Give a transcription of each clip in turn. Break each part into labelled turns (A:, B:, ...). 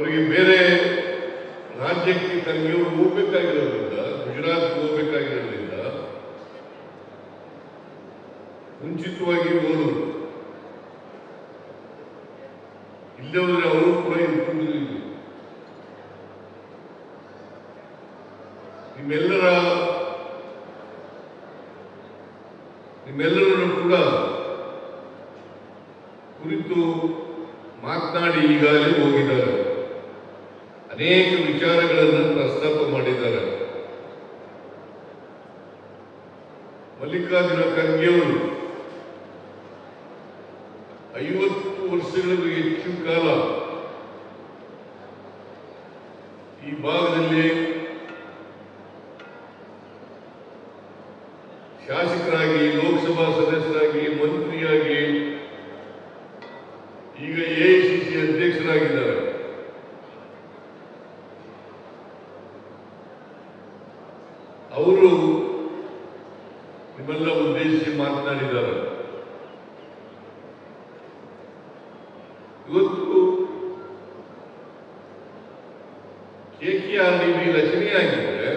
A: ಅವರಿಗೆ ಬೇರೆ ರಾಜ್ಯಕ್ಕೆ ತನಗೆ ಹೋಗ್ಬೇಕಾಗಿರೋದ್ರಿಂದ ಗುಜರಾತ್ ಹೋಗ್ಬೇಕಾಗಿರೋದ್ರಿಂದ ಮುಂಚಿತವಾಗಿ ಹೋದರು ಇಲ್ಲೇ ಹೋದ್ರೆ ಅವರು ಕೂಡ ಇರ್ತಿದ್ರು ನಿಮ್ಮೆಲ್ಲರ, ನಿಮ್ಮೆಲ್ಲರನ್ನು ಕೂಡ ಕುರಿತು ಮಾತನಾಡಿ ಈಗಾಗಲೇ ಹೋಗಿದ್ದಾರೆ. ಅನೇಕ ವಿಚಾರಗಳನ್ನು ಪ್ರಸ್ತಾಪ ಮಾಡಿದ್ದಾರೆ. ಮಲ್ಲಿಕಾರ್ಜುನ ಖರ್ಗೆಯವರು ಐವತ್ತು ವರ್ಷಗಳಿಗೂ ಹೆಚ್ಚು ಕಾಲ ಅವರು ನಿಮ್ಮೆಲ್ಲ ಉದ್ದೇಶಿಸಿ ಮಾತನಾಡಿದ್ದಾರೆ. ಇವತ್ತು ಕೆಕೆಆರ್ ಡಿ ರಚನೆಯಾಗಿದ್ದರೆ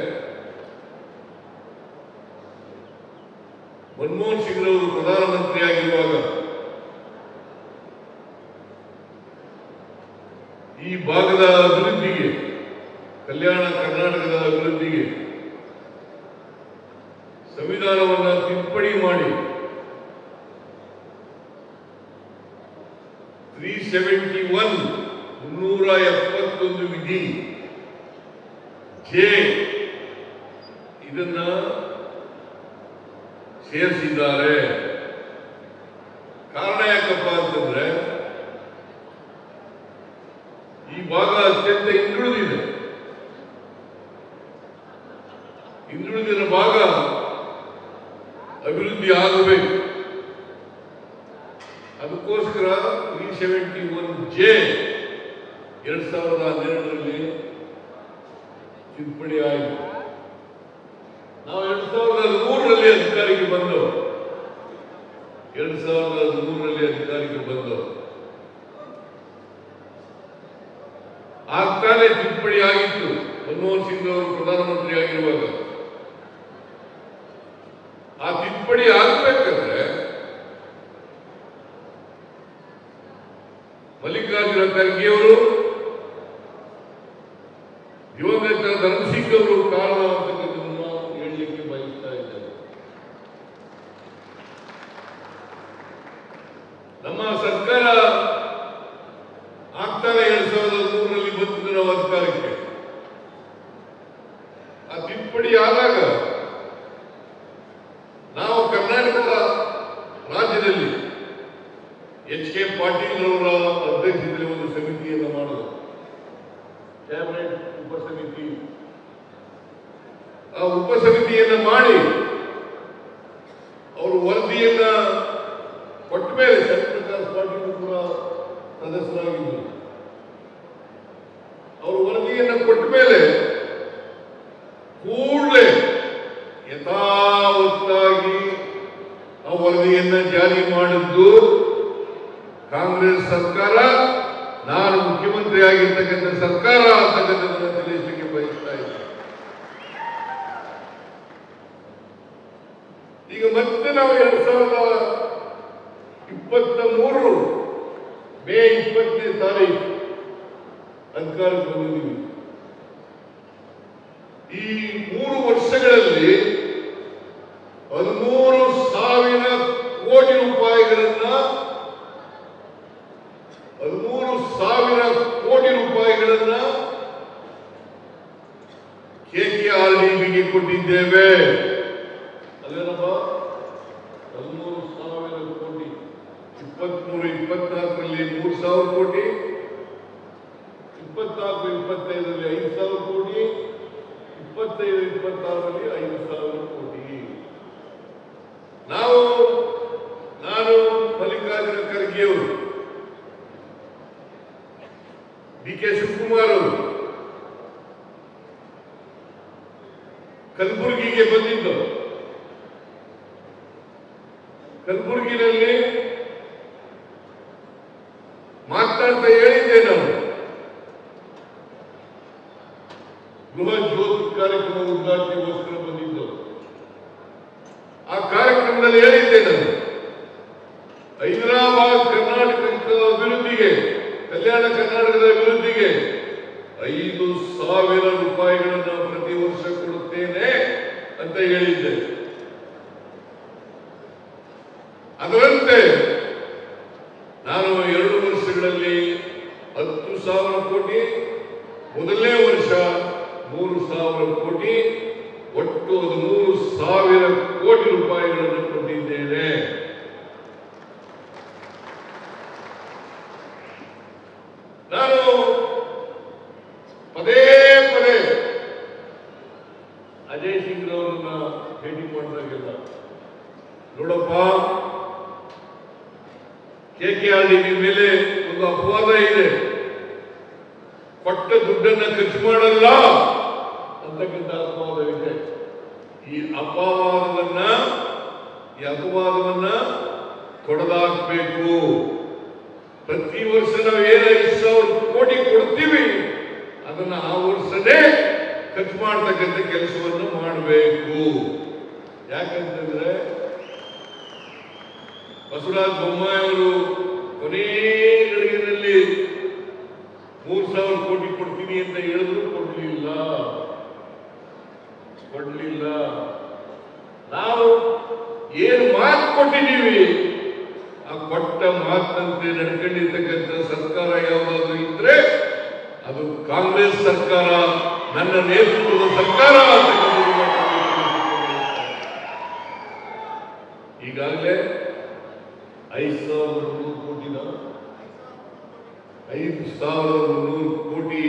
A: ಮನಮೋಹನ್ ಸಿಂಗ್ ಅವರು ಪ್ರಧಾನಮಂತ್ರಿ ಆಗಿರುವಾಗ ಈ ಭಾಗದ ಅಭಿವೃದ್ಧಿಗೆ ಕಲ್ಯಾಣ ಕರ್ನಾಟಕದ ಅಭಿವೃದ್ಧಿಗೆ ಸಂವಿಧಾನವನ್ನ ತಿದ್ದುಪಡಿ ಮಾಡಿ ತ್ರೀ ಸೆವೆಂಟಿ ಒನ್ ಮುನ್ನೂರ ಎಪ್ಪತ್ತೊಂದು ವಿಧಿ ಜೆ ಇದನ್ನ ಸೇರಿಸಿದ್ದಾರೆ ಕಾರಣ ಯಾಕಪ್ಪ ಅಂತಂದ್ರೆ, ಈ ಭಾಗ ಅತ್ಯಂತ ಹಿಂದುಳಿದಿದೆ. ಹಿಂದುಳಿದಿನ ಭಾಗ ಅಭಿವೃದ್ಧಿ ಆಗಬೇಕು. ಅದಕ್ಕೋಸ್ಕರ ತ್ರೀ ಸೆವೆಂಟಿ ಒನ್ ಜೆ ಎರಡ್ ಸಾವಿರದ ಹನ್ನೆರಡರಲ್ಲಿ ತಿದ್ದುಪಡಿ ಆಯಿತು ನಾವು ಎರಡ್ ಸಾವಿರದ ಮೂರರಲ್ಲಿ ಅಧಿಕಾರಿಗೆ ಬಂದವು ಎರಡ್ ಸಾವಿರದ ಹದಿಮೂರರಲ್ಲಿ ಅಧಿಕಾರಿಗೆ ಬಂದವರು ಆಗ್ತಾನೆ ತಿದ್ದುಪಡಿ ಆಗಿತ್ತು. ಮನಮೋಹನ್ ಸಿಂಗ್ ಅವರು ಪ್ರಧಾನಮಂತ್ರಿ ಆಗಿರುವಾಗ. ಆ ತಿದ್ದುಪಡಿ ಆಗ್ಬೇಕಂದ್ರೆ ಮಲ್ಲಿಕಾರ್ಜುನ ಖರ್ಗೆ ಅವರು ದಿವಂಗತ ಧರ್ಮಸಿಂಗ್ ಅವರು ಕಾರಣ ಅಂತಕ್ಕಂಥದ್ದನ್ನ ಹೇಳಲಿಕ್ಕೆ ಬಯಸ್ತಾ ಇದ್ದಾರೆ ನಮ್ಮ ಸರ್ಕಾರ ಆಗ್ತಾರೆ ಎರಡ್ ಸಾವಿರದ ಮೂರರಲ್ಲಿ ಬಂದಿದ್ದು ಅಧಿಕಾರಕ್ಕೆ. ಆ ತಿದ್ದುಪಡಿ ಆದಾಗ ನಾವು ಕರ್ನಾಟಕದ ರಾಜ್ಯದಲ್ಲಿ ಎಚ್ ಕೆ ಪಾಟೀಲ್ ಅವರ ಅಧ್ಯಕ್ಷತೆಯಲ್ಲಿ ಒಂದು ಸಮಿತಿಯನ್ನು ಮಾಡೋದು. ಕ್ಯಾಬಿನೆಟ್ ಉಪಸಮಿತಿ. ಆ ಉಪಸಮಿತಿಯನ್ನ ಮಾಡಿ ಅವರು ವರದಿಯನ್ನ ಕೊಟ್ಟ ಮೇಲೆ ಶಂಕರಪ್ರಕಾಶ್ ಪಾಟೀಲ್ ಕೂಡ ಸದಸ್ಯರಾಗಿದ್ದರು. ಅವರು ವರದಿಯನ್ನು ಕೊಟ್ಟ ಮೇಲೆ ಕೂಡಲೇ ಯಥಾವತ್ತಾಗಿ ಆ ವರದಿಯನ್ನು ಜಾರಿ ಮಾಡಿದ್ದು ಕಾಂಗ್ರೆಸ್ ಸರ್ಕಾರ, ನಾನು ಮುಖ್ಯಮಂತ್ರಿ ಆಗಿರ್ತಕ್ಕಂಥ ಸರ್ಕಾರ ಅಂತಕ್ಕಂಥದ್ದನ್ನು ತಿಳಿಸಲಿಕ್ಕೆ ಬಯಸ್ತಾ ಇದ್ದೀನಿ ಈಗ ಮತ್ತೆ ನಾವು ಎರಡ್ ಸಾವಿರದ देश भक्ति तारीख अंकार बनी ಇಪ್ಪತ್ನಾಲ್ಕರಲ್ಲಿ ಮೂರು ಸಾವಿರ ಕೋಟಿ, ಇಪ್ಪತ್ನಾಲ್ಕು ಇಪ್ಪತ್ತೈದರಲ್ಲಿ ಐದು ಸಾವಿರ ಕೋಟಿ, ಇಪ್ಪತ್ತೈದು ಇಪ್ಪತ್ತಾರರಲ್ಲಿ ಐದು ಸಾವಿರ ಕೋಟಿ. ನಾವು, ನಾನು ಮಲ್ಲಿಕಾರ್ಜುನ ಖರ್ಗೆ ಅವರು ಡಿ ಕೆ ಶಿವಕುಮಾರ್ ಅವರು, ಕಲಬುರಗಿಗೆ ಬಂದಿದ್ದು. ಕಲಬುರಗಿನಲ್ಲಿ ಮಾತನಾಡ್ತಾ ಹೇಳಿದ್ದೆ ನಾನು ಗೃಹ ಜ್ಯೋತಿ ಕಾರ್ಯಕ್ರಮ ಉದ್ಘಾಟನೆಗೋಸ್ಕರ ಬಂದಿದ್ದು ಆ ಕಾರ್ಯಕ್ರಮದಲ್ಲಿ ಹೇಳಿದ್ದೇನೆ ಹೈದರಾಬಾದ್ ಕರ್ನಾಟಕದ ಅಭಿವೃದ್ಧಿಗೆ, ಕಲ್ಯಾಣ ಕರ್ನಾಟಕದ ಅಭಿವೃದ್ಧಿಗೆ ಐದು ಸಾವಿರ ರೂಪಾಯಿಗಳನ್ನು ಪ್ರತಿ ವರ್ಷ ಕೊಡುತ್ತೇನೆ ಅಂತ ಹೇಳಿದ್ದೆ. ಅದರಂತೆ ನಾನು ಎರಡು ವರ್ಷಗಳಲ್ಲಿ ಸಾವಿರ ಕೋಟಿ ಮೊದಲನೇ ವರ್ಷ ಮೂರು ಸಾವಿರ ಕೋಟಿ ಒಟ್ಟು ಹದಿಮೂರು ಸಾವಿರ ಕೋಟಿ ರೂಪಾಯಿಗಳನ್ನು ಕೊಟ್ಟಿದ್ದೇನೆ ನಾನು ಪದೇ ಪದೇ ಅಜಯ್ ಸಿಂಗ್ ಅವರನ್ನ ಭೇಟಿ ಮಾಡಿದಾಗೆಲ್ಲ ನೋಡಪ್ಪ ಕೆ ಕೆ ಆರ್ ಡಿ ಮೇಲೆ ಒಂದು ಅಪವಾದ ಇದೆ ಕೊಟ್ಟ ದುಡ್ಡನ್ನ ಖರ್ಚು ಮಾಡಲ್ಲ ಅಂತಕ್ಕಂಥ ಅಪವಾದವಿದೆ ಈ ಅಪವಾದವನ್ನ ಈ ಅಪವಾದವನ್ನ ತೊಡೆದಾಕ್ಬೇಕು ಪ್ರತಿ ವರ್ಷ ನಾವು ಏನೈದು ಸಾವಿರ ಕೋಟಿ ಕೊಡ್ತೀವಿ. ಅದನ್ನ ಆ ವರ್ಷನೇ ಖರ್ಚು ಮಾಡ್ತಕ್ಕಂಥ ಕೆಲಸವನ್ನು ಮಾಡಬೇಕು. ಯಾಕಂತಂದ್ರೆ ಬಸವರಾಜ ಬೊಮ್ಮಾಯಿ ಅವರು ಕೊನೇ ಗಳಿಗೆಯಲ್ಲಿ ಮೂರ್ ಸಾವಿರ ಕೋಟಿ ಕೊಡ್ತೀನಿ ಅಂತ ಹೇಳಿದ್ರು ಕೊಡ್ಲಿಲ್ಲ ಕೊಡ್ಲಿಲ್ಲ ನಾವು ಏನು ಮಾತು ಕೊಟ್ಟಿದ್ದೀವಿ ಆ ಕೊಟ್ಟ ಮಾತಿನಂತೆ ಸರ್ಕಾರ ಯಾವುದಾದ್ರೂ ಇದ್ರೆ ಅದು ಕಾಂಗ್ರೆಸ್ ಸರ್ಕಾರ, ನನ್ನ ನೇತೃತ್ವದ ಸರ್ಕಾರ ಈಗಾಗಲೇ ಐದು ಸಾವಿರದ ಮುನ್ನೂರು ಕೋಟಿನ ಐದು ಸಾವಿರದ ಮುನ್ನೂರು ಕೋಟಿ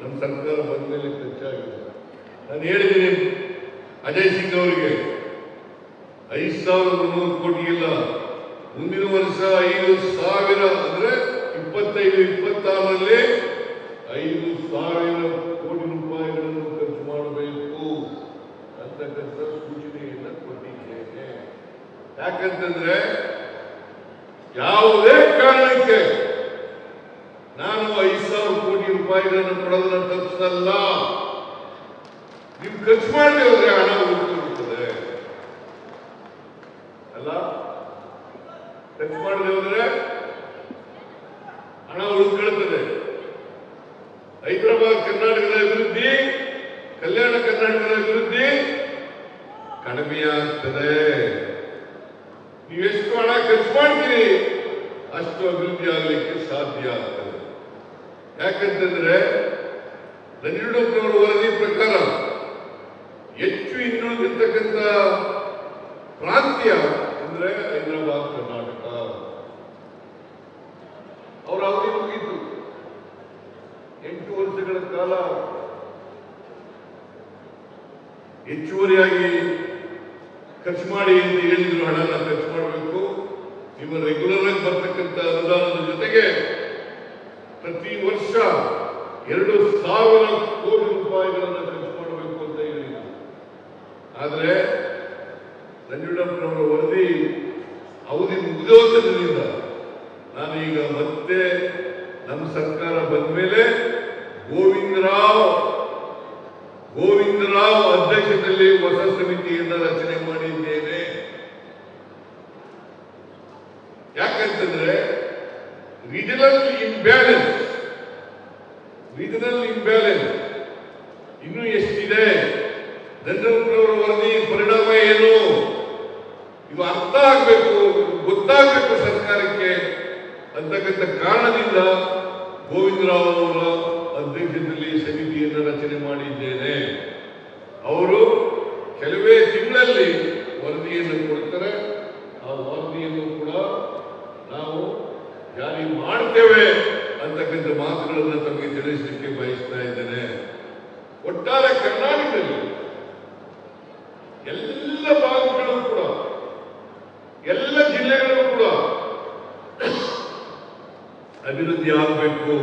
A: ನಮ್ಮ ಸರ್ಕಾರ ಬಂದ ಮೇಲೆ ಖರ್ಚಾಗಿದೆ. ನಾನು ಹೇಳಿದ್ದೀನಿ ಅಜಯ್ ಸಿಂಗ್ ಅವರಿಗೆ, ಐದು ಸಾವಿರದ ಮುನ್ನೂರು ಕೋಟಿ ಇಲ್ಲ ಮುಂದಿನ ವರ್ಷ ಐದು ಸಾವಿರ ಅಂದ್ರೆ ಇಪ್ಪತ್ತೈದು, ಇಪ್ಪತ್ತಾರರಲ್ಲಿ ಐದು ಸಾವಿರ ಕೋಟಿ ರೂಪಾಯಿಗಳನ್ನು ಖರ್ಚು ಮಾಡಬೇಕು ಅಂತಕ್ಕಂಥ ಸೂಚನೆಯನ್ನ ಕೊಟ್ಟಿದ್ದೇನೆ. ಯಾಕಂತಂದ್ರೆ ಯಾವುದೇ ಕಾರಣಕ್ಕೆ ನಾನು ಐದು ಸಾವಿರ ಕೋಟಿ ರೂಪಾಯಿಗಳನ್ನು ಕೊಡೋದನ್ನ ತಪ್ಪಿಸಲ್ಲ. ನೀವು ಖರ್ಚು ಮಾಡಿದೆ ಹೋದ್ರೆ ಹಣ ಉಳಿದುಕೊಳ್ಳುತ್ತದೆ ಅಲ್ಲ ಖರ್ಚು ಮಾಡದೆ ಹೋದ್ರೆ ಹಣ ಉಳಿದುಕೊಳ್ಳುತ್ತದೆ ಹೈದರಾಬಾದ್ ಕರ್ನಾಟಕದ ಅಭಿವೃದ್ಧಿ, ಕಲ್ಯಾಣ ಕರ್ನಾಟಕದ ಅಭಿವೃದ್ಧಿ ಕಡಿಮೆಯಾಗ್ತದೆ. ನೀವೆಷ್ಟು ಹಣ ಖರ್ಚು ಮಾಡ್ತೀರಿ, ಅಷ್ಟು ಅಭಿವೃದ್ಧಿ ಆಗಲಿಕ್ಕೆ ಸಾಧ್ಯ ಆಗ್ತದೆ. ಯಾಕಂತಂದ್ರೆ ನಂಜುಂಡಪ್ಪನವರ ವರದಿ ಪ್ರಕಾರ ಹೆಚ್ಚು ಹಿಂದುಳಿದಿರ್ತಕ್ಕಂಥ ಪ್ರಾಂತ್ಯ ಅಂದ್ರೆ ಹೈದರಾಬಾದ್, ಕರ್ನಾಟಕ. ಅವರ ಅವಧಿ ಮುಗೀತು? ಎಂಟು ವರ್ಷಗಳ ಕಾಲ ಹೆಚ್ಚುವರಿಯಾಗಿ ಖರ್ಚು ಮಾಡಿ ಅಂತ ಹೇಳಿದ್ರು ಹಣನ ಖರ್ಚು ಮಾಡಬೇಕು. ನಿಮ್ಮ ರೆಗ್ಯುಲರ್ ಆಗಿ ಬರ್ತಕ್ಕಂಥ ಅನುದಾನದ ಜೊತೆಗೆ ಪ್ರತಿ ವರ್ಷ ಎರಡು ಸಾವಿರ ಕೋಟಿ ರೂಪಾಯಿಗಳನ್ನು ಖರ್ಚು ಮಾಡಬೇಕು ಅಂತ ಹೇಳಿದ್ರು. ಆದರೆ ನಂಜುಂಡಪ್ಪನವರ ವರದಿ ಅವಧಿ ಮುಗಿದೋದ್ರಿಂದ ನಾನೀಗ ಮತ್ತೆ ನಮ್ಮ ಸರ್ಕಾರ ಬಂದ ಮೇಲೆ ಗೋವಿಂದರಾವ್ ಗೋವಿಂದರಾವ್ ಅಧ್ಯಕ್ಷತೆಯಲ್ಲಿ ಹೊಸ ಸಮಿತಿಯಿಂದ ರಚನೆ ಮಾಡಿದ್ದೇನೆ. ಯಾಕಂತಂದ್ರೆ ರೀಜನಲ್ ಇಂಬ್ಯಾಲೆನ್ಸ್ ರೀಜನಲ್ ಇಂಬ್ಯಾಲೆನ್ಸ್ ಇನ್ನೂ ಎಷ್ಟಿದೆ? ನಂಜನಗೂಡವರ ವರದಿ ಪರಿಣಾಮ ಏನು ಇದು ಅರ್ಥ ಆಗ್ಬೇಕು ಗೊತ್ತಾಗಬೇಕು ಸರ್ಕಾರಕ್ಕೆ ಅಂತಕ್ಕಂಥ ಕಾರಣದಿಂದ ಗೋವಿಂದರಾವ್ ಅವರ ಅಧ್ಯಕ್ಷತೆಯಲ್ಲಿ ಸಮಿತಿಯನ್ನು ರಚನೆ ಮಾಡಿದ್ದೇನೆ. ಅವರು ಕೆಲವೇ ತಿಂಗಳಲ್ಲಿ ವರದಿಯನ್ನು ಕೊಡ್ತಾರೆ. ಆ ವರದಿಯನ್ನು ಕೂಡ ನಾವು ಜಾರಿ ಮಾಡ್ತೇವೆ ಅಂತಕ್ಕಂಥ ಮಾತುಗಳನ್ನು ತಮಗೆ ತಿಳಿಸಲಿಕ್ಕೆ ಬಯಸ್ತಾ ಇದ್ದೇನೆ. ಒಟ್ಟಾರೆ ಕರ್ನಾಟಕದಲ್ಲಿ ಎಲ್ಲ ಭಾಗಗಳು ಕೂಡ, ಎಲ್ಲ ಜಿಲ್ಲೆಗಳು ಕೂಡ ಅಭಿವೃದ್ಧಿ ಆಗಬೇಕು.